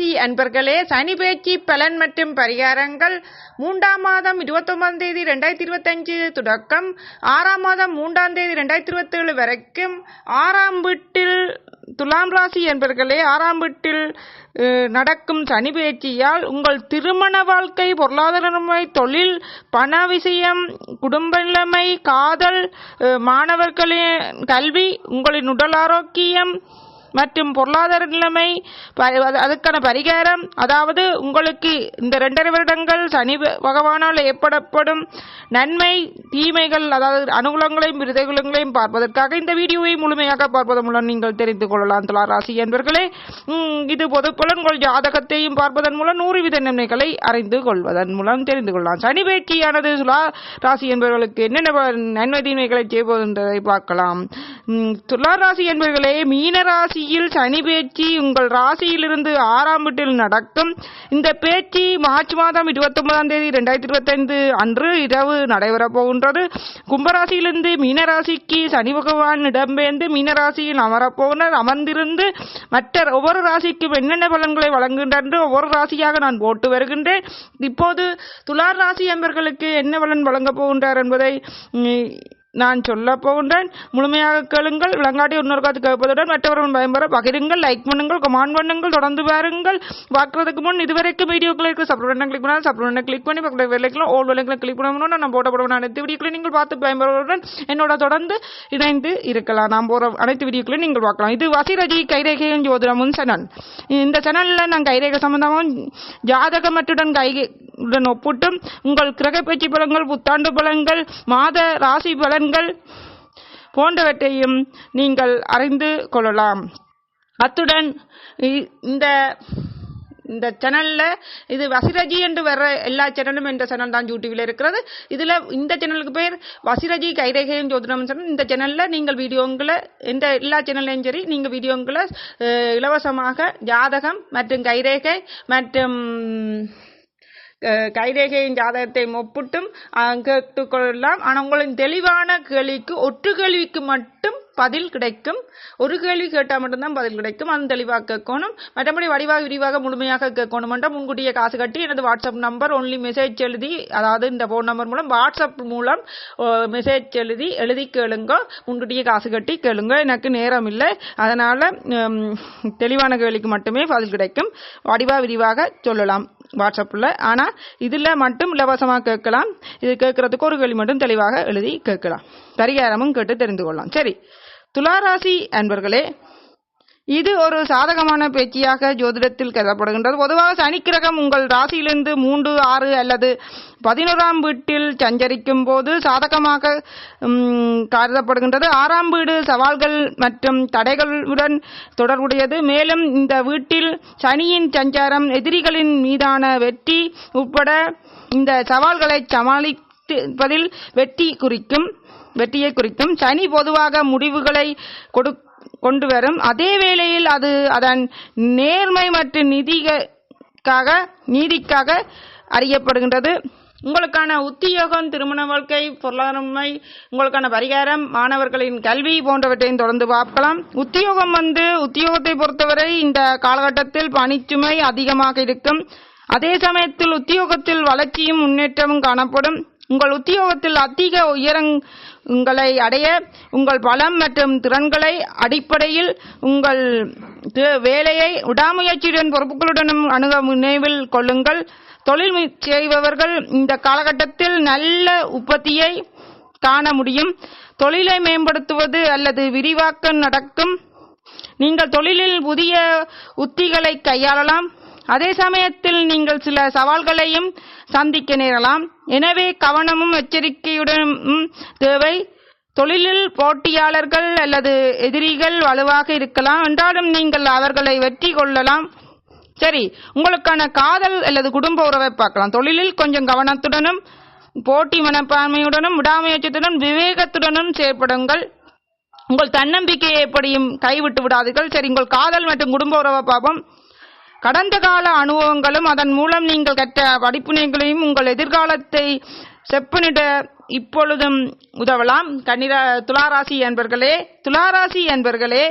ராசி அன்பர்களே சனி பேச்சு பலன் மற்றும் பரிகாரங்கள். மூன்றாம் மாதம் இருபத்தொன்பதாம் தேதி ரெண்டாயிரத்தி இருபத்தஞ்சு தொடக்கம். ஆறாம் மாதம் மூன்றாம் தேதி ரெண்டாயிரத்தி இருபத்தேழு வரைக்கும். ஆறாம் வீட்டில் துலாம் ராசி என்பர்களே ஆறாம் வீட்டில் நடக்கும் சனி பேச்சியால் உங்கள் திருமண வாழ்க்கை பொருளாதார நிலைமை தொழில் பண விஷயம் குடும்ப நிலைமை காதல் மாணவர்களின் கல்வி உங்களின் உடல் ஆரோக்கியம் மற்றும் பொருளாதார நிலைமை ப- அதுக்கான பரிகாரம் அதாவது உங்களுக்கு இந்த ரெண்டரை வருடங்கள் சனி பகவானால் ஏற்படப்படும் நன்மை தீமைகள் அதாவது அனுகூலங்களையும் விருதகுலங்களையும் பார்ப்பதற்காக இந்த வீடியோவை முழுமையாக பார்ப்பதன் மூலம் நீங்கள் தெரிந்து கொள்ளலாம். துலா ராசி என்பர்களே இது பொது புலன்கள் ஜாதகத்தையும் பார்ப்பதன் மூலம் நூறு வித நன்மைகளை அறிந்து கொள்வதன் மூலம் தெரிந்து கொள்ளலாம். சனி பேச்சியானது துலா ராசி என்பவர்களுக்கு என்னென்ன நன்மை தீமைகளை செய்வது என்பதை பார்க்கலாம். உம், துலா ராசி என்பவர்களே மீன ராசியில் சனி பேச்சு உங்கள் ராசியிலிருந்து ஆறாம் வீட்டில் நடக்கும். இந்த பேச்சு மார்ச் மாதம் இருபத்தி ஒன்பதாம் தேதி ரெண்டாயிரத்தி இருபத்தைந்து அன்று இரவு நடைபெறப் போகின்றது. கும்பராசியிலிருந்து மீனராசிக்கு சனி பகவான் இடம்பெயர்ந்து மீனராசியில் அமரப்போனர் அமர்ந்திருந்து மற்ற ஒவ்வொரு ராசிக்கும் என்னென்ன பலன்களை வழங்குகின்ற என்று ஒவ்வொரு ராசியாக நான் போட்டு வருகின்றேன். இப்போது துலார் ராசி என்பர்களுக்கு என்ன பலன் வழங்கப் போகின்றார் என்பதை நான் சொல்ல போகின்றேன் முழுமையாக கேளுங்கள். விளங்காட்டி இன்னொரு காத்து கேட்பதுடன் மற்றவர்கள் பயன்பெற பகிருங்கள். லைக் பண்ணுங்கள். கமெண்ட் பண்ணுங்கள். தொடர்ந்து பாருங்கள். பார்க்கறதுக்கு முன் இதுவரைக்கும் வீடியோக்கள் இருக்க சப்ரூட் கிளிக் பண்ணால் சப்ரூட் கிளிக் பண்ணி பக்கத்தில் வெள்ளைக்கலாம் ஓல் வெள்ளைகளை கிளிக் பண்ணணும் நான் போடப்படுவேன் அனைத்து வீடியோக்களையும் நீங்கள் பார்த்து பயன்பெறுவதுடன் என்னோட தொடர்ந்து இணைந்து இருக்கலாம். நான் போகிற அனைத்து வீடியோக்களையும் நீங்கள் பார்க்கலாம். இது வசிரஜி கைரேகையின் ஜோதிடமும் சேனல். இந்த சேனலில் நான் கைரேகை ஜாதகம் ஜாதக கைகை உடன் ஒப்பிட்டும். உங்கள் கிரக பயிற்சி புத்தாண்டு பலங்கள் மாத ராசி பலன்கள் போன்றவற்றையும் நீங்கள் அறிந்து கொள்ளலாம். அத்துடன் இ- இந்த இந்த சேனலில் இது வசிரஜி என்று வர்ற எல்லா சேனலும் இந்த சேனல் தான் யூடியூவில் இருக்கிறது. இதில் இந்த சேனலுக்கு பேர் வசிரஜி கைரேகையும் ஜோதிடம் சொன்னால் இந்த சேனலில் நீங்கள் வீடியோங்களை இந்த எல்லா சேனல்லையும் சரி நீங்கள் வீடியோங்களை இலவசமாக ஜாதகம் மற்றும் கைரேகை மற்றும் கைரேகையின் ஜாதகத்தை ஒப்பிட்டும் கேட்டுக்கொள்ளலாம் ஆனால் உங்களின் தெளிவான கேள்விக்கு ஒற்று கேள்விக்கு மட்டும் பதில் கிடைக்கும். ஒரு கேள்வி கேட்டால் மட்டும்தான் பதில் கிடைக்கும். அது தெளிவாக கேட்கணும். மற்றபடி வடிவாக விரிவாக முழுமையாக கேட்கணும் என்றால் முன்கூட்டியே காசு கட்டி எனது வாட்ஸ்அப் நம்பர் ஒன்லி மெசேஜ் எழுதி அதாவது இந்த ஃபோன் நம்பர் மூலம் வாட்ஸ்அப் மூலம் மெசேஜ் எழுதி எழுதி கேளுங்க. முன்கூட்டியே காசு கட்டி கேளுங்க. எனக்கு நேரம் இல்லை. அதனால் தெளிவான கேள்விக்கு மட்டுமே பதில் கிடைக்கும். வடிவா விரிவாக சொல்லலாம். வாட்ஸ்அப்பில் ஆனால் இதில் மட்டும் இலவசமாக கேட்கலாம். இது கேட்கறதுக்கு ஒரு கேள்வி மட்டும் தெளிவாக எழுதி கேட்கலாம். பரிகாரமும் கேட்டு தெரிந்து கொள்ளலாம். சரி. துளாராசி அன்பர்களே இது ஒரு சாதகமான பேச்சியாக ஜோதிடத்தில் கருதப்படுகின்றது. பொதுவாக சனிக்கிரகம் உங்கள் ராசியிலிருந்து மூன்று ஆறு அல்லது பதினோராம் வீட்டில் சஞ்சரிக்கும் போது சாதகமாக கருதப்படுகின்றது. ஆறாம் வீடு சவால்கள் மற்றும் தடைகளுடன் தொடர்புடையது. மேலும் இந்த வீட்டில் சனியின் சஞ்சாரம் எதிரிகளின் மீதான வெற்றி உட்பட இந்த சவால்களை சமாளிப்பதில் வெற்றி குறிக்கும் வெற்றியை குறிக்கும். சனி பொதுவாக முடிவுகளை கொடு கொண்டு வரும். அதே வேளையில் அது அதன் நேர்மை மற்றும் நிதிக்காக நீதிக்காக அறியப்படுகின்றது. உங்களுக்கான உத்தியோகம் திருமண வாழ்க்கை பொருளாதாரமை உங்களுக்கான பரிகாரம் மாணவர்களின் கல்வி போன்றவற்றையும் தொடர்ந்து பார்க்கலாம். உத்தியோகம் வந்து உத்தியோகத்தை பொறுத்தவரை இந்த காலகட்டத்தில் பணிச்சுமை அதிகமாக இருக்கும். அதே சமயத்தில் உத்தியோகத்தில் வளர்ச்சியும் முன்னேற்றமும் காணப்படும். உங்கள் உத்தியோகத்தில் அதிக உயரங்களை அடைய உங்கள் பலம் மற்றும் திறன்களை அடிப்படையில் உங்கள் வேலையை விடாமுயற்சியுடன் பொறுப்புகளுடனும் அணுக நினைவில் கொள்ளுங்கள். தொழில் செய்பவர்கள் இந்த காலகட்டத்தில் நல்ல உற்பத்தியை காண முடியும். தொழிலை மேம்படுத்துவது அல்லது விரிவாக்கம் நடக்கும். நீங்கள் தொழிலில் புதிய உத்திகளை கையாளலாம். அதே சமயத்தில் நீங்கள் சில சவால்களையும் சந்திக்க நேரலாம் எனவே கவனமும் எச்சரிக்கையுடனும் தேவை. தொழிலில் போட்டியாளர்கள் அல்லது எதிரிகள் வலுவாக இருக்கலாம். என்றாலும் நீங்கள் அவர்களை வெற்றி கொள்ளலாம். சரி உங்களுக்கான காதல் அல்லது குடும்ப உறவை பார்க்கலாம். தொழிலில் கொஞ்சம் கவனத்துடனும் போட்டி மனப்பான்மையுடனும் விடாமுயற்சியுடனும் விவேகத்துடனும் செயற்படுங்கள். உங்கள் தன்னம்பிக்கையை எப்படியும் கைவிட்டு விடாதீர்கள். சரி உங்கள் காதல் மற்றும் குடும்ப உறவை பார்ப்போம். கடந்த கால அனுபவங்களும் அதன் மூலம் நீங்கள் கற்ற படிப்பினைகளையும் உங்கள் எதிர்காலத்தை செப்பனிட இப்பொழுதும் உதவலாம். கன்னிரா துளாராசி என்பர்களே துளாராசி என்பர்களே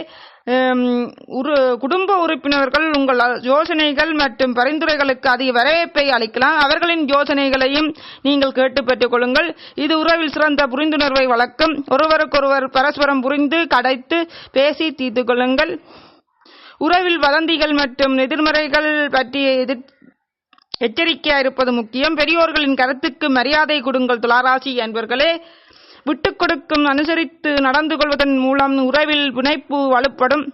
உரு குடும்ப உறுப்பினர்கள் உங்கள் யோசனைகள் மற்றும் பரிந்துரைகளுக்கு அதிக வரவேற்பை அளிக்கலாம். அவர்களின் யோசனைகளையும் நீங்கள் கேட்டு பெற்றுக் கொள்ளுங்கள். இது உறவில் சிறந்த புரிந்துணர்வை வளர்க்கும். ஒருவருக்கொருவர் பரஸ்பரம் புரிந்து கடைத்து பேசி தீர்த்து கொள்ளுங்கள். உறவில் வதந்திகள் மற்றும் எதிர்மறைகள் பற்றிய எதிர் எச்சரிக்கையா இருப்பது முக்கியம். பெரியோர்களின் கருத்துக்கு மரியாதை கொடுங்கள் துளாராசி என்பர்களே விட்டுக் கொடுக்கும் அனுசரித்து நடந்து கொள்வதன் மூலம் உறவில் பிணைப்பு வலுப்படும்.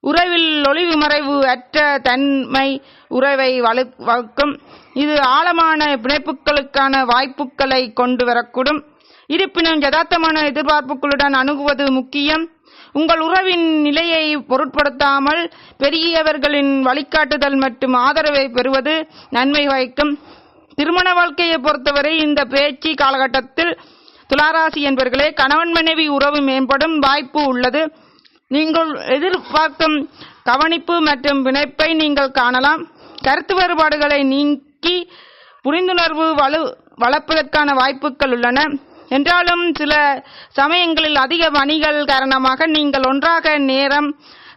உறவில் ஒளிவு மறைவு அற்ற தன்மை உறவை வலு வகுக்கும். இது ஆழமான பிணைப்புகளுக்கான வாய்ப்புகளை கொண்டு வரக்கூடும். இருப்பினும் யதார்த்தமான எதிர்பார்ப்புகளுடன் அணுகுவது முக்கியம். உங்கள் உறவின் நிலையை பொருட்படுத்தாமல் பெரியவர்களின் வழிகாட்டுதல் மற்றும் ஆதரவை பெறுவது நன்மை வகிக்கும் திருமண வாழ்க்கையை பொறுத்தவரை இந்த பேச்சு காலகட்டத்தில் துளாராசி என்பவர்களே கணவன் மனைவி உறவு மேம்படும் வாய்ப்பு உள்ளது. நீங்கள் எதிர்பார்க்கும் கவனிப்பு மற்றும் பிணைப்பை நீங்கள் காணலாம். கருத்து வேறுபாடுகளை நீக்கி புரிந்துணர்வு வலு வளர்ப்பதற்கான வாய்ப்புகள் உள்ளன. என்றாலும் சில சமயங்களில் அதிக பணிகள் காரணமாக நீங்கள் ஒன்றாக நேரம்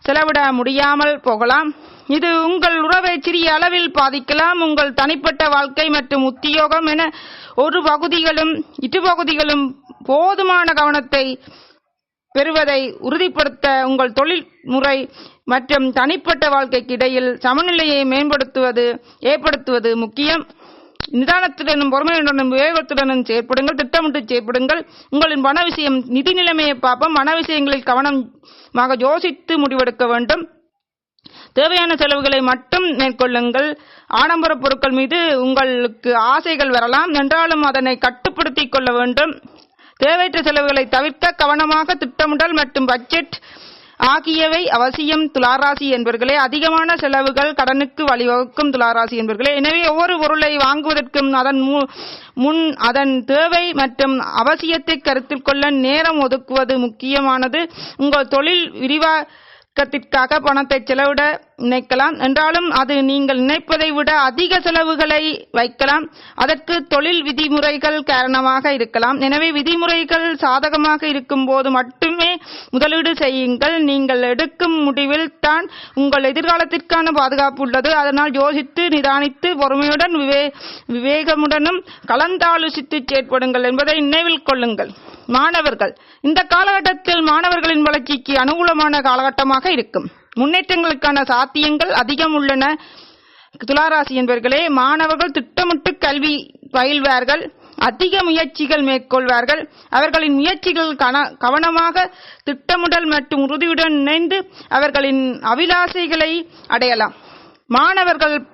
செலவிட முடியாமல் போகலாம். இது உங்கள் உறவை சிறிய அளவில் பாதிக்கலாம். உங்கள் தனிப்பட்ட வாழ்க்கை மற்றும் உத்தியோகம் என ஒரு பகுதிகளும் இரு பகுதிகளும் போதுமான கவனத்தை பெறுவதை உறுதிப்படுத்த உங்கள் தொழில் முறை மற்றும் தனிப்பட்ட வாழ்க்கைக்கு இடையில் சமநிலையை மேம்படுத்துவது ஏற்படுத்துவது முக்கியம். நிதானத்துடனும் பொறுமையுடனும் விவேகத்துடனும் செயற்படுங்கள் திட்டமிட்டு செயற்படுங்கள். உங்களின் பண விஷயம் நிதி நிலைமையை பார்ப்போம். மன விஷயங்களில் கவனமாக யோசித்து முடிவெடுக்க வேண்டும். தேவையான செலவுகளை மட்டும் மேற்கொள்ளுங்கள். ஆடம்பர பொருட்கள் மீது உங்களுக்கு ஆசைகள் வரலாம். என்றாலும் அதனை கட்டுப்படுத்திக் கொள்ள வேண்டும். தேவையற்ற செலவுகளை தவிர்க்க கவனமாக திட்டமிடல் மற்றும் பட்ஜெட் ஆகியவை அவசியம் துளாராசி என்பவர்களே அதிகமான செலவுகள் கடனுக்கு வழிவகுக்கும் துளாராசி என்பவர்களே எனவே ஒவ்வொரு பொருளை வாங்குவதற்கும் அதன் மு- முன் அதன் தேவை மற்றும் அவசியத்தை கருத்தில் கொள்ள நேரம் ஒதுக்குவது முக்கியமானது. உங்கள் தொழில் விரிவாக்கத்திற்காக பணத்தை செலவிட நினைக்கலாம். என்றாலும் அது நீங்கள் நினைப்பதை விட அதிக செலவுகளை வைக்கலாம். அதற்கு தொழில் விதிமுறைகள் காரணமாக இருக்கலாம். எனவே விதிமுறைகள் சாதகமாக இருக்கும் போது மட்டும் முதலீடு செய்யுங்கள். நீங்கள் எடுக்கும் முடிவில் தான் உங்கள் எதிர்காலத்திற்கான பாதுகாப்பு உள்ளது. அதனால் யோசித்து நிதானித்து பொறுமையுடன் விவே விவேகமுடனும் கலந்தாலோசித்து செயற்படுங்கள் என்பதை நினைவில் கொள்ளுங்கள். மாணவர்கள் இந்த காலகட்டத்தில் மாணவர்களின் வளர்ச்சிக்கு அனுகூலமான காலகட்டமாக இருக்கும். முன்னேற்றங்களுக்கான சாத்தியங்கள் அதிகம் உள்ளன. துளாராசி என்பவர்களே மாணவர்கள் திட்டமிட்டு கல்வி பயில்வார்கள். அதிக முயற்சிகள் மேற்கொள்வார்கள். அவர்களின் முயற்சிகள் கன- கவனமாக திட்டமிடல் மற்றும் உறுதியுடன் இணைந்து அவர்களின் அபிலாசைகளை அடையலாம். மாணவர்கள்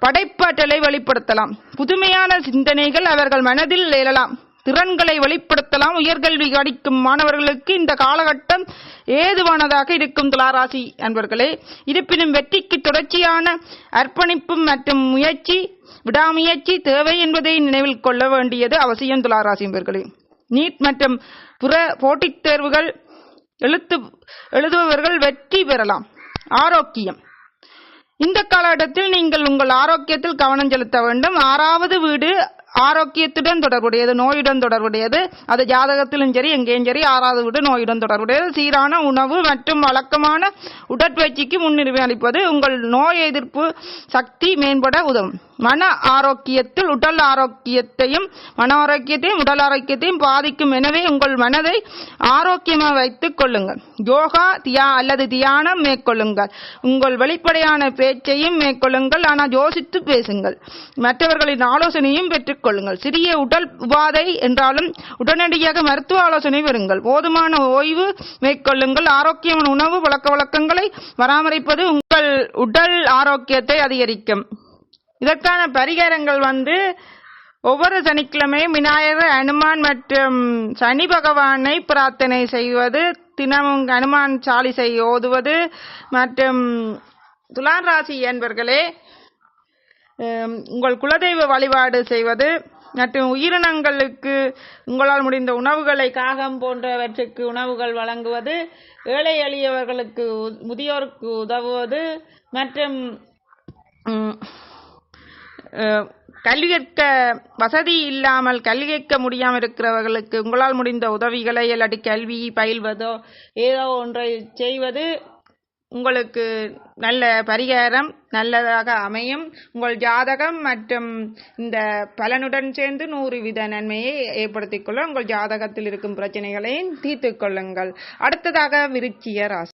படைப்பாற்றலை வெளிப்படுத்தலாம். புதுமையான சிந்தனைகள் அவர்கள் மனதில் எழலாம் திறன்களை வெளிப்படுத்தலாம். உயர்கல்வி அடிக்கும் மாணவர்களுக்கு இந்த காலகட்டம் ஏதுவானதாக இருக்கும் துளாராசி அன்பர்களே. இருப்பினும் வெற்றிக்கு தொடர்ச்சியான அர்ப்பணிப்பு மற்றும் முயற்சி விடாமுயற்சி தேவை என்பதை நினைவில் கொள்ள வேண்டியது அவசியம் துளாராசிம்பர்களே நீட் மற்றும் புற போட்டித் தேர்வுகள் எழுத்து எழுதுபவர்கள் வெற்றி பெறலாம். ஆரோக்கியம். இந்த காலகட்டத்தில் நீங்கள் உங்கள் ஆரோக்கியத்தில் கவனம் செலுத்த வேண்டும். ஆறாவது வீடு ஆரோக்கியத்துடன் தொடர்புடையது நோயுடன் தொடர்புடையது. அது ஜாதகத்திலும் சரி எங்கேயும் சரி ஆறாவது வீடு நோயுடன் தொடர்புடையது. சீரான உணவு மற்றும் வழக்கமான உடற்பயிற்சிக்கு முன்னுரிமை அளிப்பது உங்கள் நோய் எதிர்ப்பு சக்தி மேம்பட உதவும். மன ஆரோக்கியத்தில் உடல் ஆரோக்கியத்தையும் மன ஆரோக்கியத்தையும் உடல் ஆரோக்கியத்தையும் பாதிக்கும். எனவே உங்கள் மனதை ஆரோக்கியமாக வைத்துக் கொள்ளுங்கள். யோகா தியா அல்லது தியானம் மேற்கொள்ளுங்கள். உங்கள் வெளிப்படையான பேச்சையும் மேற்கொள்ளுங்கள். ஆனால் யோசித்து பேசுங்கள். மற்றவர்களின் ஆலோசனையும் பெற்றுக்கொள்ளுங்கள் சிறிய உடல் உபாதை என்றாலும் உடனடியாக மருத்துவ ஆலோசனை பெறுங்கள். போதுமான ஓய்வு மேற்கொள்ளுங்கள். ஆரோக்கியமான உணவு பழக்க வழக்கங்களை பராமரிப்பது உங்கள் உடல் ஆரோக்கியத்தை அதிகரிக்கும். இதற்கான பரிகாரங்கள் வந்து ஒவ்வொரு சனிக்கிழமையும் விநாயகர் அனுமான் மற்றும் சனி பகவானை பிரார்த்தனை செய்வது தினமும் அனுமான் சாலிசை ஓதுவது மற்றும் துலான் ராசி என்பர்களே உங்கள் குலதெய்வ வழிபாடு செய்வது மற்றும் உயிரினங்களுக்கு உங்களால் முடிந்த உணவுகளை காகம் போன்றவற்றுக்கு உணவுகள் வழங்குவது ஏழை எளியவர்களுக்கு உ- முதியோருக்கு உதவுவது மற்றும் கல்வி கற்க வசதி இல்லாமல் கல்வி கேட்க முடியாமல் இருக்கிறவர்களுக்கு உங்களால் முடிந்த உதவிகளை இல்லாட்டி கல்வி பயில்வதோ ஏதோ ஒன்றை செய்வது உங்களுக்கு நல்ல பரிகாரம் நல்லதாக அமையும். உங்கள் ஜாதகம் மற்றும் இந்த பலனுடன் சேர்ந்து நூறு வித நன்மையை ஏற்படுத்திக் கொள்ள உங்கள் ஜாதகத்தில் இருக்கும் பிரச்சனைகளையும் தீர்த்து கொள்ளுங்கள். அடுத்ததாக விருச்சிய ராசி.